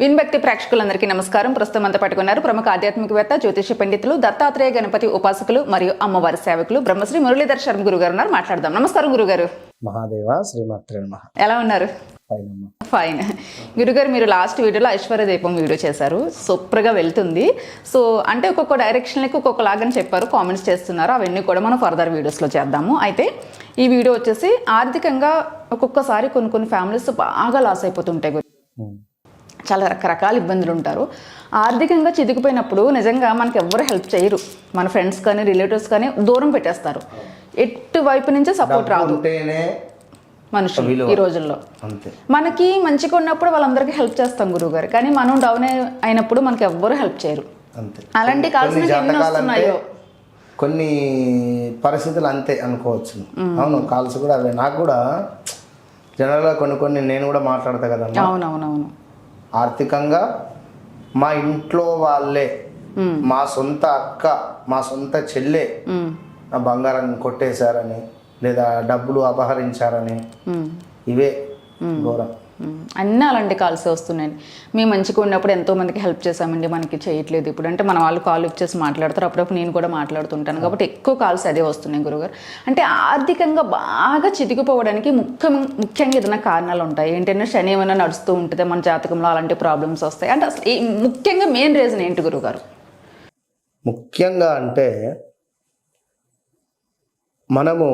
విన్భక్తి ప్రేక్షకులందరికీ నమస్కారం. ప్రస్తుతం అంతా పట్టుకున్నారు ప్రముఖ ఆధ్యాత్మికవేత్త జ్యోతిష పండితులు దత్తాత్రేయ గణపతి ఉపాసకులు మరియు అమ్మవారి సేవకులు బ్రహ్మశ్రీ మురళీధర్ శర్మ గురుగారు ఉన్నారు. మాట్లాడదాం. నమస్కారం గురుగారు. మహాదేవ శ్రీమాత్రే ఎలా ఉన్నారు? ఫైన్ గురుగారు మీరు లాస్ట్ వీడియోలో ఐశ్వర్య దీపం వీడియో చేశారు. సూపర్గా వెళ్తుంది. సో అంటే ఒక్కొక్క డైరెక్షన్లకి ఒక్కొక్క లాగానే చెప్పారు. కామెంట్స్ చేస్తున్నారు. అవన్నీ కూడా మనం ఫర్దర్ వీడియోస్లో చేద్దాము. అయితే ఈ వీడియో వచ్చేసి ఆర్థికంగా ఒక్కొక్కసారి కొన్ని కొన్ని ఫ్యామిలీస్ బాగా లాస్ అయిపోతుంటాయి. గురు. చాలా రకరకాల ఇబ్బందులు ఉంటారు. ఆర్థికంగా చితికిపోయినప్పుడు నిజంగా మనకి ఎవ్వరు హెల్ప్ చేయరు. మన ఫ్రెండ్స్ కానీ రిలేటివ్స్ కానీ దూరం పెట్టేస్తారు. ఎటు వైపు నుంచే సపోర్ట్ రాదు. మనుషులు. ఈ రోజుల్లో. మనకి మంచిగా ఉన్నప్పుడు వాళ్ళందరికీ హెల్ప్ చేస్తాం గురువు గారు కానీ మనం డౌన్ అయినప్పుడు మనకి ఎవ్వరు హెల్ప్ చేయరు. అలాంటి కాల్స్ కొన్ని నాకు ఎన్ని జాతకాలు అంటే వస్తున్నాయో. కొన్ని పరిస్థితులు అంతే అనుకోవచ్చు. అవును కాల్స్ కూడా అవే. నాకు కూడా జనరల్గా కొన్ని కొన్ని నేను కూడా మాట్లాడతా కదమ్మా. అవునవునవును. ఆర్థికంగా మా ఇంట్లో వాళ్ళే మా సొంత అక్క మా సొంత చెల్లె నా బంగారం కొట్టేశారని లేదా డబ్బులు అపహరించారని ఇవే ఘోరం. అన్నీ అలాంటి కాల్స్ వస్తున్నాయండి. మేము మంచిగా ఉన్నప్పుడు ఎంతోమందికి హెల్ప్ చేశామండి మనకి చేయట్లేదు ఇప్పుడు. అంటే మన వాళ్ళు కాల్ ఇచ్చేసి మాట్లాడతారు అప్పుడప్పుడు నేను కూడా మాట్లాడుతుంటాను. కాబట్టి ఎక్కువ కాల్స్ అదే వస్తున్నాయి గురుగారు. అంటే ఆర్థికంగా బాగా చితికిపోవడానికి ముఖ్యం ముఖ్యంగా ఏదైనా కారణాలు ఉంటాయి. ఏంటంటే శని ఏమైనా నడుస్తూ ఉంటుంది మన జాతకంలో అలాంటి ప్రాబ్లమ్స్ వస్తాయి. అంటే అసలు ముఖ్యంగా మెయిన్ రీజన్ ఏంటి గురుగారు? ముఖ్యంగా అంటే మనము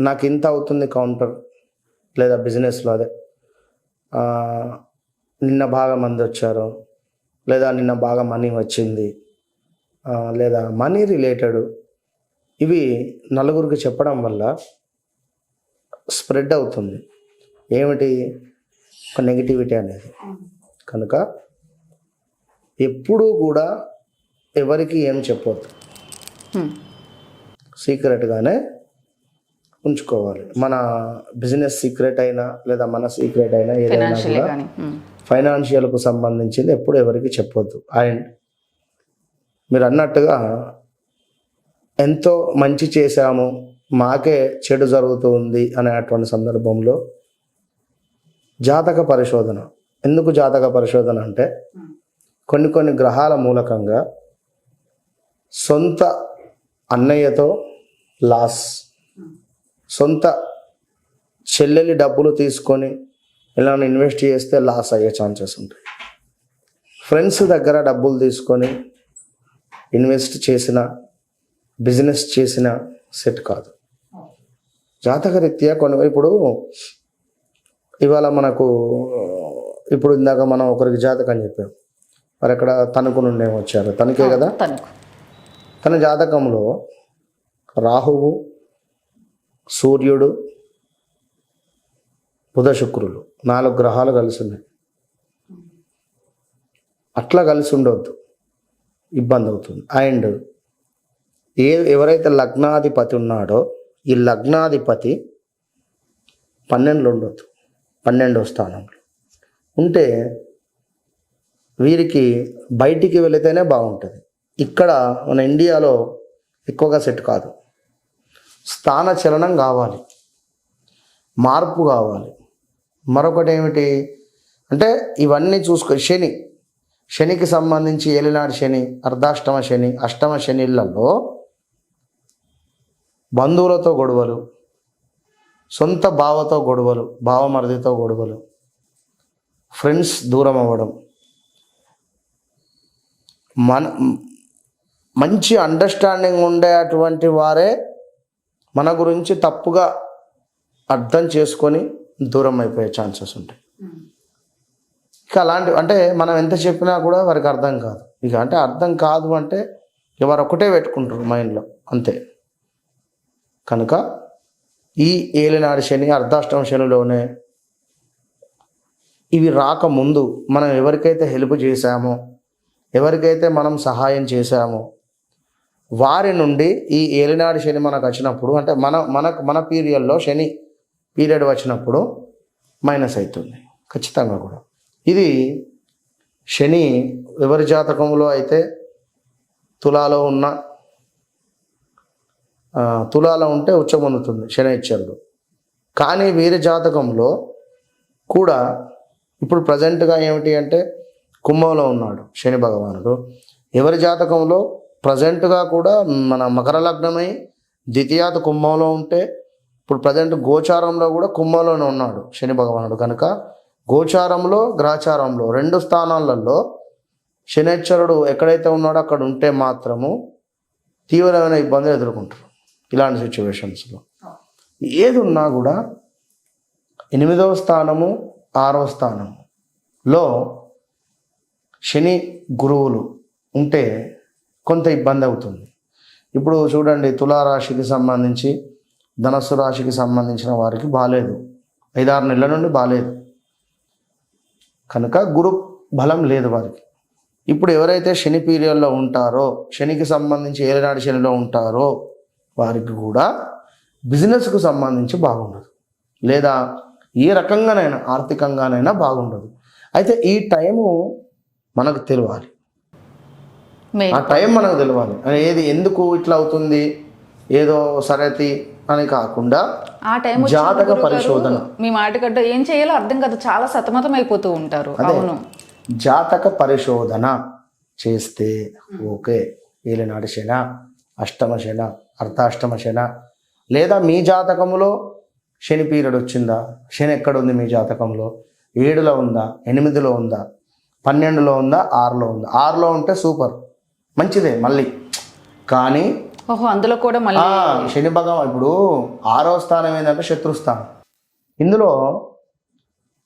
నాకు ఇంత అవుతుంది కౌంటర్ లేదా బిజినెస్లో అదే. నిన్న బాగా మంది వచ్చారు. లేదా నిన్న బాగా మనీ వచ్చింది. లేదా మనీ రిలేటెడ్ ఇవి నలుగురికి చెప్పడం వల్ల స్ప్రెడ్ అవుతుంది. ఏమిటి? ఒక నెగిటివిటీ అనేది. కనుక ఎప్పుడూ కూడా ఎవరికి ఏం చెప్పొద్దు. హ్మ్. సీక్రెట్గానే ఉంచుకోవాలి. మన బిజినెస్ సీక్రెట్ అయినా లేదా మన సీక్రెట్ అయినా ఏదైనా కూడా. ఫైనాన్షియల్కు సంబంధించింది ఎప్పుడు ఎవరికి చెప్పొద్దు. అండ్ మీరు అన్నట్టుగా ఎంతో మంచి చేశాము మాకే చెడు జరుగుతూ ఉంది అనేటువంటి సందర్భంలో జాతక పరిశోధన. ఎందుకు జాతక పరిశోధన అంటే కొన్ని కొన్ని గ్రహాల మూలకంగా సొంత అన్నయ్యతో లాస్ సొంత చెల్లెలి డబ్బులు తీసుకొని ఇలా ఇన్వెస్ట్ చేస్తే లాస్ అయ్యే ఛాన్సెస్ ఉంటాయి. ఫ్రెండ్స్ దగ్గర డబ్బులు తీసుకొని ఇన్వెస్ట్ చేసిన బిజినెస్ చేసిన సెట్ కాదు. జాతకరీత్యా కొన్ని ఇప్పుడు ఇవాళ మనకు ఇప్పుడు ఇందాక మనం ఒకరికి జాతకం చెప్పాం. మరి అక్కడ తణుకు నుండి వచ్చారు తణుకే కదా? తనకు తన జాతకంలో రాహువు సూర్యుడు బుధ శుక్రులు నాలుగు గ్రహాలు కలిసి ఉన్నాయి. అట్లా కలిసి ఉండవద్దు ఇబ్బంది అవుతుంది. అండ్ ఏ ఎవరైతే లగ్నాధిపతి ఉన్నాడో ఈ లగ్నాధిపతి పన్నెండులో ఉండొద్దు. పన్నెండో స్థానంలో. ఉంటే వీరికి బయటికి వెళితేనే బాగుంటుంది. ఇక్కడ మన ఇండియాలో ఎక్కువగా సెట్ కాదు. స్థాన చలనం కావాలి. మార్పు కావాలి. మరొకటి ఏమిటి? అంటే ఇవన్నీ చూసుకో శని. శనికి సంబంధించి ఏలినాడు శని అర్ధాష్టమ శని అష్టమ శనిళ్ళల్లో బంధువులతో గొడవలు సొంత బావతో గొడవలు బావమరిదితో గొడవలు ఫ్రెండ్స్ దూరం అవ్వడం మన మంచి అండర్స్టాండింగ్ ఉండే అటువంటి వారే మన గురించి తప్పుగా అర్థం చేసుకొని దూరం అయిపోయే ఛాన్సెస్ ఉంటాయి. ఇక అలాంటి అంటే మనం ఎంత చెప్పినా కూడా వారికి అర్థం కాదు. ఇక అంటే అర్థం కాదు అంటే ఇక వారు ఒకటే పెట్టుకుంటారు మైండ్లో అంతే. కనుక ఈ ఏలినాడు శని అర్ధాష్టమ శనిలోనే ఇవి రాకముందు మనం ఎవరికైతే హెల్ప్ చేశామో ఎవరికైతే మనం సహాయం చేశామో వారి నుండి ఈ ఏలినాడు శని మనకు వచ్చినప్పుడు అంటే మన మనకు మన పీరియడ్లో శని పీరియడ్ వచ్చినప్పుడు మైనస్ అవుతుంది ఖచ్చితంగా కూడా. ఇది శని ఎవరి జాతకంలో అయితే తులాలో ఉన్న తులాలో ఉంటే ఉచ్చమొందుతుంది శని కానీ వీరి జాతకంలో కూడా ఇప్పుడు ప్రజెంట్గా ఏమిటి అంటే కుంభంలో ఉన్నాడు శని భగవానుడు. ఎవరి జాతకంలో? ప్రజెంట్గా కూడా మన మకర లగ్నమై ద్వితీయాత కుంభంలో ఉంటే ఇప్పుడు ప్రజెంట్ గోచారంలో కూడా కుంభంలోనే ఉన్నాడు శని భగవానుడు. కనుక గోచారంలో గ్రాచారంలో రెండు స్థానాలలో శనేశ్వరుడు ఎక్కడైతే ఉన్నాడో అక్కడ ఉంటే మాత్రము తీవ్రమైన ఇబ్బందులు ఎదుర్కొంటారు ఇలాంటి సిచ్యువేషన్స్లో. ఏది ఉన్నా కూడా ఎనిమిదవ స్థానము ఆరవ స్థానములో శని గురువులు ఉంటే కొంత ఇబ్బంది అవుతుంది. ఇప్పుడు చూడండి తులారాశికి సంబంధించి ధనస్సు రాశికి సంబంధించిన వారికి బాగాలేదు ఐదారు నెలల నుండి బాగాలేదు కనుక గురు బలం లేదు వారికి. ఇప్పుడు ఎవరైతే శని పీరియడ్లో ఉంటారో శనికి సంబంధించి ఏలనాడు శనిలో ఉంటారో వారికి కూడా బిజినెస్కు సంబంధించి బాగుండదు. లేదా ఏ రకంగానైనా ఆర్థికంగానైనా బాగుండదు. అయితే ఈ టైము మనకు తెలియాలి ఆ టైం మనకు తెలియాలి ఏది ఎందుకు ఇట్లా అవుతుంది? ఏదో సరతి అని కాకుండా ఆ టైం జాతక పరిశోధన. మీ మాట కట్ట ఏం చేయాలో అర్థం కాదు. చాలా సతమతం అయిపోతూ ఉంటారు. అవును. జాతక పరిశోధన చేస్తే ఓకే. ఏలినాటి శన అష్టమ శన అర్ధాష్టమ శన లేదా మీ జాతకంలో శని పీరియడ్ వచ్చిందా? శని ఎక్కడ ఉంది మీ జాతకంలో? ఏడులో ఉందా? ఎనిమిదిలో ఉందా? పన్నెండులో ఉందా? ఆరులో ఉందా? ఆరులో ఉంటే సూపర్. మంచిదే మళ్ళీ. కానీ ఓహో అందులో కూడా మళ్ళీ శని భగవాన్ ఇప్పుడు ఆరో స్థానం ఏంటంటే శత్రుస్థానం ఇందులో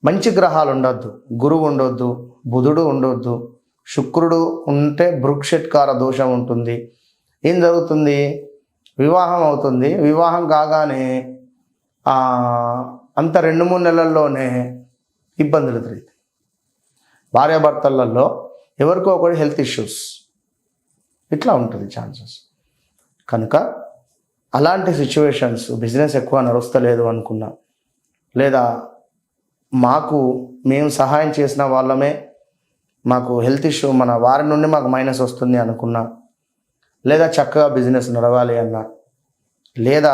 మంచి గ్రహాలు ఉండొద్దు గురువు ఉండొద్దు బుధుడు ఉండొద్దు శుక్రుడు ఉంటే భృక్షట్కార దోషం ఉంటుంది. ఏం జరుగుతుంది? వివాహం అవుతుంది. వివాహం కాగానే అంత రెండు మూడు నెలల్లోనే ఇబ్బందులు ఎదురవుతాయి భార్యాభర్తలలో ఎవరికో ఒకటి హెల్త్ ఇష్యూస్. ఇట్లా ఉంటుంది ఛాన్సెస్. కనుక అలాంటి సిచ్యువేషన్స్ బిజినెస్ ఎక్కువ నడుస్తలేదు అనుకున్నా లేదా మాకు మేము సహాయం చేసిన వాళ్ళమే మాకు హెల్త్ ఇష్యూ మన వారి నుండి మాకు మైనస్ వస్తుంది అనుకున్నా లేదా చక్కగా బిజినెస్ నడవాలి అన్నా లేదా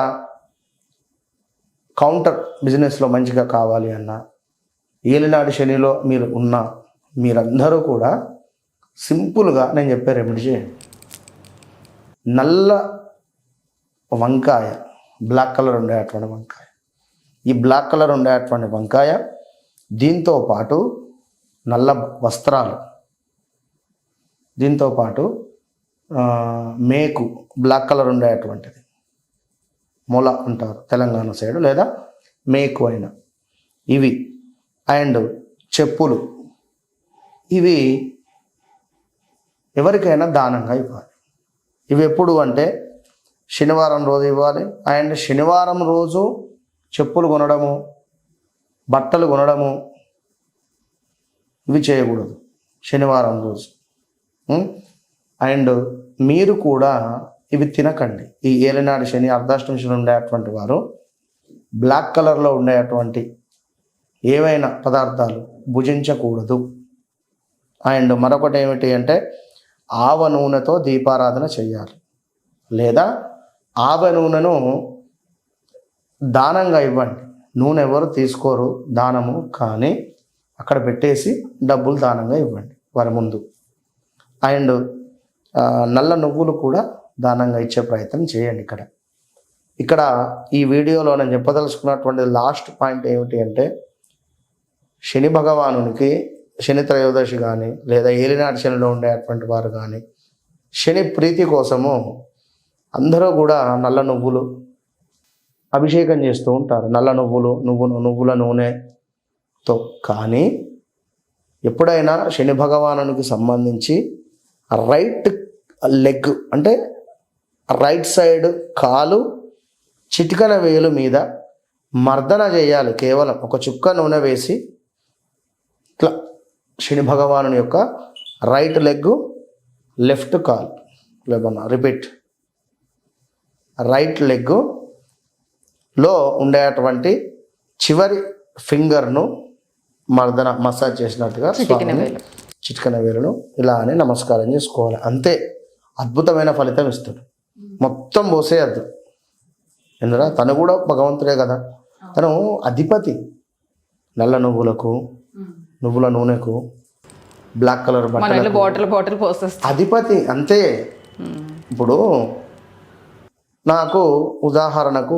కౌంటర్ బిజినెస్లో మంచిగా కావాలి అన్నా ఏలినాడు శనిలో మీరు ఉన్న మీరందరూ కూడా సింపుల్గా నేను చెప్పే రెమెడీ చేయండి. నల్ల వంకాయ బ్లాక్ కలర్ ఉండేటువంటి వంకాయ. ఈ బ్లాక్ కలర్ ఉండేటువంటి వంకాయ దీంతో పాటు నల్ల వస్త్రాలు దీంతో పాటు మేకు బ్లాక్ కలర్ ఉండేటువంటిది మొల అంటారు తెలంగాణ సైడ్ లేదా మేకు అయిన. ఇవి అండ్ చెప్పులు. ఇవి ఎవరికైనా దానంగా ఇవ్వాలి. ఇవి ఎప్పుడు అంటే శనివారం రోజు ఇవ్వాలి. అండ్ శనివారం రోజు చెప్పులు కొనడము బట్టలు కొనడము ఇవి చేయకూడదు శనివారం రోజు. అండ్ మీరు కూడా ఇవి తినకండి. ఈ ఏలినాడు శని అర్ధాష్టమి శని ఉండేటువంటి వారు బ్లాక్ కలర్లో ఉండేటువంటి ఏవైనా పదార్థాలు భుజించకూడదు. అండ్ మరొకటి ఏమిటి అంటే ఆవ నూనెతో దీపారాధన చేయాలి లేదా ఆవ నూనెను దానంగా ఇవ్వండి. నూనె ఎవరు తీసుకోరు దానము కానీ అక్కడ పెట్టేసి డబ్బులు దానంగా ఇవ్వండి వారి ముందు. అండ్ నల్ల నువ్వులు కూడా దానంగా ఇచ్చే ప్రయత్నం చేయండి ఇక్కడ. ఇక్కడ ఈ వీడియోలో నేను చెప్పదలుచుకున్నటువంటి లాస్ట్ పాయింట్ ఏమిటి అంటే శని భగవానునికి శని త్రయోదశి కానీ లేదా ఏలినాటి శనిలో ఉండేటువంటి వారు కానీ శని ప్రీతి కోసము అందరూ కూడా నల్ల నువ్వులు అభిషేకం చేస్తూ ఉంటారు. నల్ల నువ్వులు నువ్వు నువ్వుల నూనెతో. కానీ ఎప్పుడైనా శని భగవానునికి సంబంధించి రైట్ లెగ్ అంటే రైట్ సైడ్ కాలు చిటికన వేలు మీద మర్దన చేయాలి. కేవలం ఒక చుక్క నూనె వేసి ఇట్లా శని భగవాను యొక్క రైట్ లెగ్ లెఫ్ట్ కాల్. లేవన్నా రిపీట్. రైట్ లెగ్లో ఉండేటువంటి చివరి ఫింగర్ను మర్దన మసాజ్ చేసినట్టుగా. చిటికన వేలును ఇలా అని నమస్కారం చేసుకోవాలి. అంతే. అద్భుతమైన ఫలితం ఇస్తాడు. మొత్తం పోసేయద్దు. ఎందుకంటే తను కూడా భగవంతుడే కదా. తను అధిపతి. నల్ల నువ్వులకు నువ్వుల నూనెకు బ్లాక్ కలర్ బట్టలు బాటిల్ బాటిల్ పోసేస్తాం. అధిపతి అంతే. ఇప్పుడు నాకు ఉదాహరణకు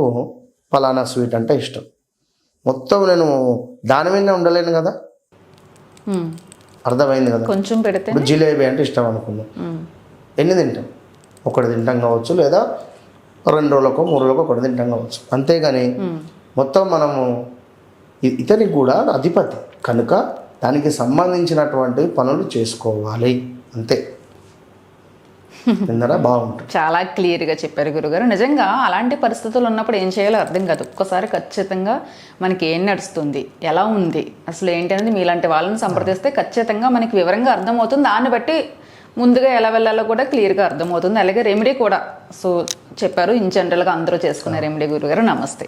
ఫలానా స్వీట్ అంటే ఇష్టం. మొత్తం నేను దాని మీద ఉండలేను కదా. అర్థమైంది కదా? కొంచెం పెడితే జిలేబీ అంటే ఇష్టం అనుకుందాం. ఎన్ని తింటాం? ఒకటి తింటాం కావచ్చు లేదా రెండు రోజులకో మూడు రోజులకో ఒకటి తింటాం కావచ్చు. అంతేగాని మొత్తం మనము ఇతనికి కూడా అధిపతి. కనుక దానికి సంబంధించినటువంటి పనులు చేసుకోవాలి. అంతే. బాగుంటుంది. చాలా క్లియర్గా చెప్పారు గురుగారు. నిజంగా అలాంటి పరిస్థితులు ఉన్నప్పుడు ఏం చేయాలో అర్థం కాదు. ఒక్కసారి ఖచ్చితంగా మనకి ఏం నడుస్తుంది? ఎలా ఉంది? అసలు ఏంటి అనేది మీలాంటి వాళ్ళని సంప్రదిస్తే ఖచ్చితంగా మనకి వివరంగా అర్థమవుతుంది. దాన్ని బట్టి ముందుగా ఎలా వెళ్ళాలో కూడా క్లియర్గా అర్థమవుతుంది. అలాగే రెమెడీ కూడా. సో చెప్పారు. ఇన్ జనరల్గా అందరూ చేసుకునే రెమెడీ గురుగారు. నమస్తే.